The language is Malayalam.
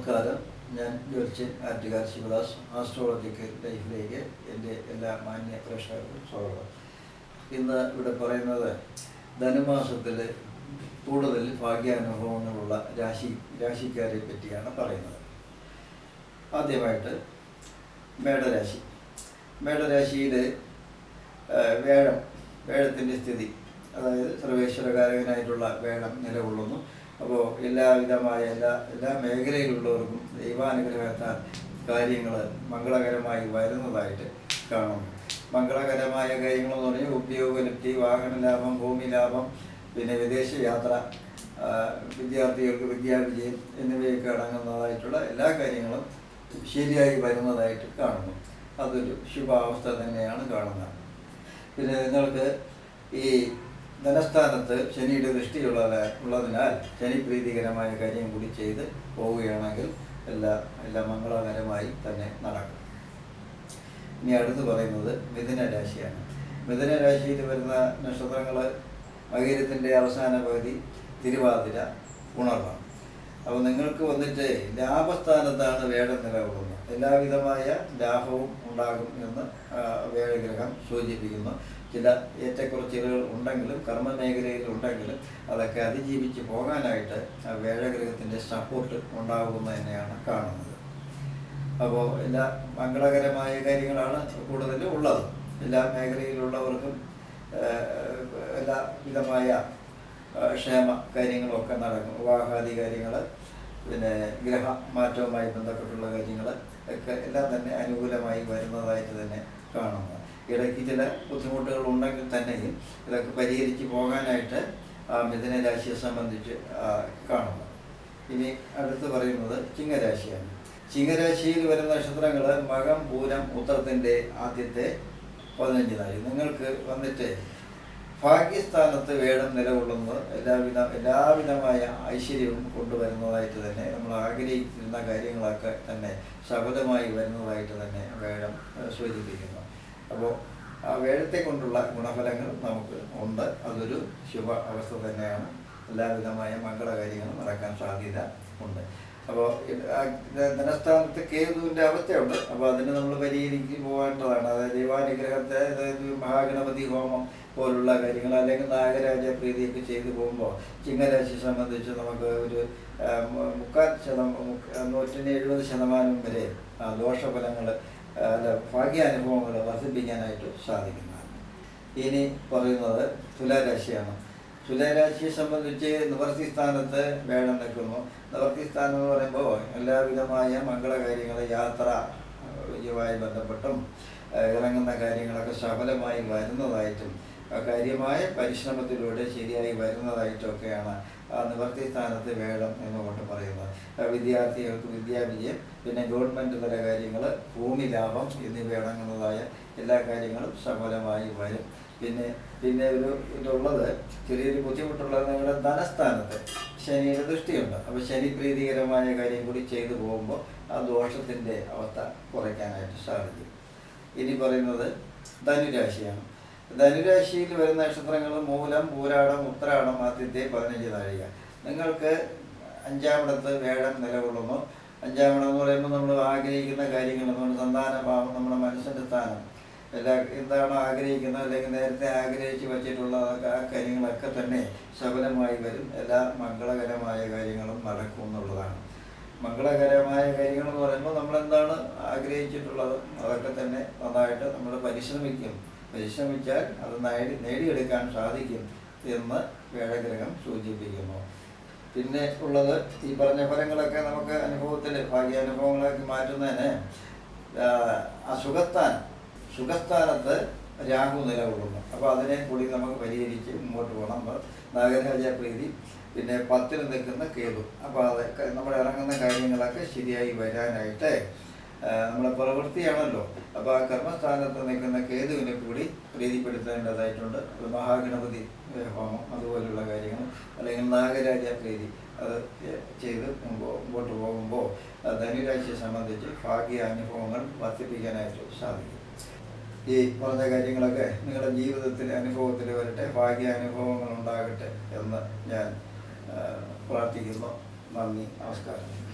നമസ്കാരം. ഞാൻ ജോലിച്ചൻ ആറ്റുകാർ ശിവദാസ് ആസ്ട്രോളജിക്കൽ ലൈഫിലേക്ക് എന്റെ എല്ലാ മാന്യ പ്രേക്ഷകർക്കും സ്വാഗതം. ഇന്ന് ഇവിടെ പറയുന്നത് ധനുമാസത്തിൽ കൂടുതൽ ഭാഗ്യാനുഭവങ്ങളുള്ള രാശി രാശിക്കാരെ പറ്റിയാണ് പറയുന്നത്. ആദ്യമായിട്ട് മേടരാശി. മേടരാശിയിൽ വേഴം വേഴത്തിന്റെ സ്ഥിതി അതായത് സർവേശ്വരകാരകനായിട്ടുള്ള വേഴം നിലകൊള്ളുന്നു. അപ്പോൾ എല്ലാവിധമായ എല്ലാ എല്ലാ മേഖലയിലുള്ളവർക്കും ദൈവാനുഗ്രഹത്താൽ കാര്യങ്ങൾ മംഗളകരമായി വരുന്നതായിട്ട് കാണുന്നു. മംഗളകരമായ കാര്യങ്ങളെന്ന് പറഞ്ഞാൽ ഉപയോഗലബ്ധി വാഹന ലാഭം ഭൂമി ലാഭം പിന്നെ വിദേശ യാത്ര വിദ്യാർത്ഥികൾക്ക് വിദ്യാവിജയം എന്നിവയൊക്കെ അടങ്ങുന്നതായിട്ടുള്ള എല്ലാ കാര്യങ്ങളും ശരിയായി വരുന്നതായിട്ട് കാണുന്നു. അതൊരു ശുഭാവസ്ഥ തന്നെയാണ് കാണുന്നത്. പിന്നെ നിങ്ങൾക്ക് ഈ ധനസ്ഥാനത്ത് ശനിയുടെ ദൃഷ്ടിയുള്ള ഉള്ളതിനാൽ ശനി പ്രീതികരമായ കാര്യം കൂടി ചെയ്ത് പോവുകയാണെങ്കിൽ എല്ലാ എല്ലാം മംഗളകരമായി തന്നെ നടക്കും. ഇനി അടുത്ത് പറയുന്നത് മിഥുന രാശിയാണ്. മിഥുന രാശിയിൽ വരുന്ന നക്ഷത്രങ്ങൾ മകീരത്തിന്റെ അവസാന പകുതി തിരുവാതിര ഉണർവാണ്. അപ്പോൾ നിങ്ങൾക്ക് വന്നിട്ട് ലാഭസ്ഥാനത്താണ് വേടം നിലകൊള്ളുന്നത് എല്ലാവിധമായ ലാഭവും ഉണ്ടാകും എന്ന് വേഴഗ്രഹം സൂചിപ്പിക്കുന്നു. ചില ഏറ്റക്കുറച്ചിലുകൾ ഉണ്ടെങ്കിലും കർമ്മ മേഖലയിൽ ഉണ്ടെങ്കിലും അതൊക്കെ അതിജീവിച്ച് പോകാനായിട്ട് വേഴഗ്രഹത്തിന്റെ സപ്പോർട്ട് ഉണ്ടാകുമെന്ന് തന്നെയാണ് കാണുന്നത്. അപ്പോൾ എല്ലാ മംഗളകരമായ കാര്യങ്ങളാണ് കൂടുതലും ഉള്ളത്. എല്ലാ മേഖലയിലുള്ളവർക്കും എല്ലാ വിധമായ ക്ഷേമ കാര്യങ്ങളൊക്കെ നടക്കും. വിവാഹാദി കാര്യങ്ങൾ പിന്നെ ഗ്രഹ മാറ്റവുമായി ബന്ധപ്പെട്ടുള്ള കാര്യങ്ങൾ ഒക്കെ എല്ലാം തന്നെ അനുകൂലമായി വരുന്നതായിട്ട് തന്നെ കാണുന്നു. ഇടയ്ക്ക് ചില ബുദ്ധിമുട്ടുകൾ ഉണ്ടെങ്കിൽ തന്നെയും ഇതൊക്കെ പരിഹരിച്ച് പോകാനായിട്ട് മിഥുന രാശിയെ സംബന്ധിച്ച് കാണുന്നു. ഇനി അടുത്ത് പറയുന്നത് ചിങ്ങരാശിയാണ്. ചിങ്ങരാശിയിൽ വരുന്ന നക്ഷത്രങ്ങൾ മകം പൂരം ഉത്തരത്തിന്റെ ആദ്യത്തെ പതിനഞ്ച് നാഴി നിങ്ങൾക്ക് വന്നിട്ട് ഭാഗ്യസ്ഥാനത്ത് വേടം നിലകൊള്ളുന്നത് എല്ലാവിധ എല്ലാവിധമായ ഐശ്വര്യവും കൊണ്ടുവരുന്നതായിട്ട് തന്നെ നമ്മൾ ആഗ്രഹിക്കുന്ന കാര്യങ്ങളൊക്കെ തന്നെ ശബദമായി വരുന്നതായിട്ട് തന്നെ ഏഹ്, സൂചിപ്പിക്കുന്നു. അപ്പോൾ ആ വേഴത്തെ കൊണ്ടുള്ള ഗുണഫലങ്ങൾ നമുക്ക് ഉണ്ട്. അതൊരു ശുഭ അവസ്ഥ തന്നെയാണ്. എല്ലാവിധമായ മംഗളകാര്യങ്ങളും നടക്കാൻ സാധ്യത ഉണ്ട്. അപ്പോൾ ധനസ്ഥാനത്ത് കേതുവിന്റെ അവസ്ഥയുണ്ട്. അപ്പോൾ അതിനെ നമ്മൾ പരിഹരിച്ച് പോകേണ്ടതാണ്. അതായത് ദൈവാനുഗ്രഹത്തെ അതായത് മഹാഗണപതി ഹോമം പോലുള്ള കാര്യങ്ങൾ അല്ലെങ്കിൽ നാഗരാജ പ്രീതിയൊക്കെ ചെയ്തു പോകുമ്പോൾ ചിങ്ങരാശി സംബന്ധിച്ച് നമുക്ക് ഒരു മുക്കാൽ ശതമാനം നൂറ്റി എഴുപത് ശതമാനം വരെ ദോഷഫലങ്ങൾ അല്ല ഭാഗ്യാനുഭവങ്ങൾ വർദ്ധിപ്പിക്കാനായിട്ട് സാധിക്കുന്നതാണ്. ഇനി പറയുന്നത് തുലാരാശിയാണ്. തുലാരാശിയെ സംബന്ധിച്ച് നിവർത്തി സ്ഥാനത്ത് വേണം നിൽക്കുന്നു. നിവർത്തി സ്ഥാനം എന്ന് പറയുമ്പോൾ എല്ലാവിധമായ മംഗളകാര്യങ്ങൾ യാത്ര യുമായി ബന്ധപ്പെട്ടും ഇറങ്ങുന്ന കാര്യങ്ങളൊക്കെ സഫലമായി വരുന്നതായിട്ടും കാര്യമായ പരിശ്രമത്തിലൂടെ ശരിയായി വരുന്നതായിട്ടൊക്കെയാണ് നിവർത്തി സ്ഥാനത്ത് വേണം എന്നുകൊണ്ട് പറയുന്നത്. വിദ്യാർത്ഥികൾക്ക് വിദ്യാവിജയം പിന്നെ ഗവൺമെന്റ് തല കാര്യങ്ങൾ ഭൂമി ലാഭം എന്നിവ അടങ്ങുന്നതായ എല്ലാ കാര്യങ്ങളും സഫലമായി വരും. പിന്നെ പിന്നെ ഒരു ഇതുള്ളത് ചെറിയൊരു ബുദ്ധിമുട്ടുള്ളത് നിങ്ങളുടെ ധനസ്ഥാനത്ത്. ശനിയുടെ ദൃഷ്ടിയുണ്ട്. അപ്പോൾ ശനി പ്രീതികരമായ കാര്യം കൂടി ചെയ്തു പോകുമ്പോൾ ആ ദോഷത്തിന്റെ അവസ്ഥ കുറയ്ക്കാനായിട്ട് സാധിക്കും. ഇനി പറയുന്നത് ധനുരാശിയാണ്. ധനുരാശിയിൽ വരുന്ന നക്ഷത്രങ്ങൾ മൂലം പൂരാടം ഉത്തരാടം ആദ്യത്തെ പതിനഞ്ച് നാഴിക. നിങ്ങൾക്ക് അഞ്ചാമിടത്ത് വേടം നിലകൊള്ളുന്നു. അഞ്ചാമിടം എന്ന് പറയുമ്പോൾ നമ്മൾ ആഗ്രഹിക്കുന്ന കാര്യങ്ങൾ നമ്മുടെ സന്താന ഭാവം നമ്മുടെ മനസ്സിന്റെ സ്ഥാനം എല്ലാ എന്താണ് ആഗ്രഹിക്കുന്നത്? അല്ലെങ്കിൽ നേരത്തെ ആഗ്രഹിച്ച് വച്ചിട്ടുള്ള ആ കാര്യങ്ങളൊക്കെ തന്നെ സഫലമായി വരും. എല്ലാ മംഗളകരമായ കാര്യങ്ങളും നടക്കും എന്നുള്ളതാണ്. മംഗളകരമായ കാര്യങ്ങൾ എന്ന് പറയുമ്പോൾ നമ്മൾ എന്താണ് ആഗ്രഹിച്ചിട്ടുള്ളത്? അതൊക്കെ തന്നെ നന്നായിട്ട് നമ്മൾ പരിശ്രമിക്കും. പരിശ്രമിച്ചാൽ അത് നേടി നേടിയെടുക്കാൻ സാധിക്കും എന്ന് വേഴഗ്രഹം സൂചിപ്പിക്കുന്നു. പിന്നെ ഉള്ളത് ഈ പറഞ്ഞ ഫലങ്ങളൊക്കെ നമുക്ക് അനുഭവത്തിൽ ഭാഗ്യാനുഭവങ്ങളാക്കി മാറ്റുന്നതിന് അസുഖത്താൻ സുഖസ്ഥാനത്ത് രാഹു നിലകൊള്ളുന്നു. അപ്പോൾ അതിനെ കൂടി നമുക്ക് പരിഹരിച്ച് മുമ്പോട്ട് പോകണം നാഗരാജ പ്രീതി പിന്നെ പത്തിൽ നിൽക്കുന്ന കേതു. അപ്പോൾ അതൊക്കെ നമ്മൾ ഇറങ്ങുന്ന കാര്യങ്ങളൊക്കെ ശരിയായി വരാനായിട്ട് നമ്മുടെ പ്രവൃത്തിയാണല്ലോ. അപ്പോൾ ആ കർമ്മസ്ഥാനത്ത് നിൽക്കുന്ന കേതുവിനെ കൂടി പ്രീതിപ്പെടുത്തേണ്ടതായിട്ടുണ്ട്. അത് മഹാഗണപതി ഹോമം അതുപോലെയുള്ള കാര്യങ്ങൾ. അല്ലെങ്കിൽ നാഗരാജ പ്രീതി അത് ചെയ്ത് മുമ്പോ- മുമ്പോട്ട് പോകുമ്പോൾ ധനുരാശിയെ സംബന്ധിച്ച് ഭാഗ്യ അനുഭവങ്ങൾ വർദ്ധിപ്പിക്കാനായിട്ട് സാധിക്കും. ഈ പറഞ്ഞ കാര്യങ്ങളൊക്കെ നിങ്ങളുടെ ജീവിതത്തിൽ അനുഭവത്തിൽ വരട്ടെ ഭാഗ്യ അനുഭവങ്ങൾ ഉണ്ടാകട്ടെ എന്ന് ഞാൻ പ്രാർത്ഥിക്കുന്നു. നന്ദി നമസ്കാരം.